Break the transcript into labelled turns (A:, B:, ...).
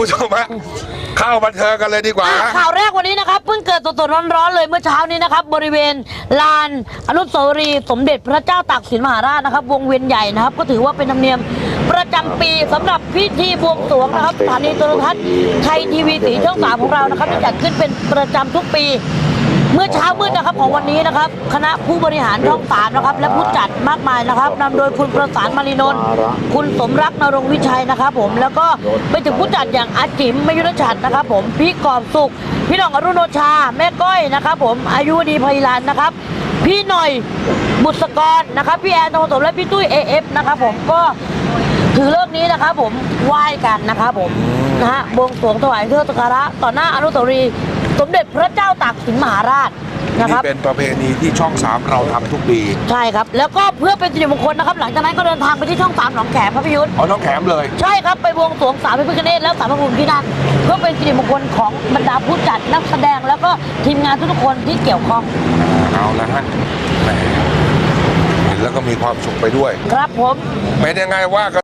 A: ผู้ชมฮะเข้าบันเทิงกันเลยดีกว่า
B: อะ
A: ฮะ
B: ข่าวแรกวันนี้นะครับเพิ่งเกิดสดๆร้อนๆเลยเมื่อเช้านี้นะครับบริเวณลานอนุสาวรีย์สมเด็จพระเจ้าตากสินมหาราชนะครับ วงเวียนใหญ่นะครับ ก็ถือว่าเป็นธรรมเนียมประจำปีสำหรับพิธีบวงสรวงนะครับสถานีโทรทัศน์ไทยทีวีสีช่องสามของเรานะครับที่จัดขึ้นเป็นประจำทุกปี เมื่อเช้ามืดนะครับของวันนี้นะครับ คณะผู้บริหารช่องสามนะครับ และผู้จัดมากมายนะครับนำโดยคุณประสานมารินนท์คุณสมรักนรงค์วิชัยนะครับผมแล้วก็ไปถึงผู้จัดอย่างอาจิมมยุทธชัดนะครับ ผมพี่กอบสุข พี่น้องอรุณโนชา แม่ก้อยนะครับ ผมอายุดีไพลันนะครับ พี่หน่อยบุษกรนะครับ พี่แอนทองสมและพี่ตุ้ยเอฟนะครับ ผมก็ถือเลิกษ์นี้นะครับ ผมไหว้กันนะครับผมนะฮะบวงสรวงถวายเครื่องสักการะต่อหน้าอนุสาวรีย์ สมเด็จพระเจ้าตากสินมหาราชนะค
A: นี่
B: รับ
A: เป็นประเพณีที่ช่องสามเราทำทุกปี
B: ใช่ครับ แล้วก็เพื่อเป็นสิริมงคลนะครับ หลังจากนั้นก็เดินทางไปที่ช่องสามหนองแขมพระพิยุทธ์
A: เอาน้องแขมเลย
B: ใช่ครับ ไปบวงสรวงสามพระพิฆเนศแล้วสามพระภูมิที่นั่นเพื่อเป็นสิริมงคลของบรรดาผู้จัดนักแสดงแล้วก็ทีมงานทุกๆคนที่เกี่ยวข้อง
A: เอาละฮะแหมเห็นแล้วก็มีความสุขไปด้วย
B: ครับผม
A: เป็นยังไงว่ากัน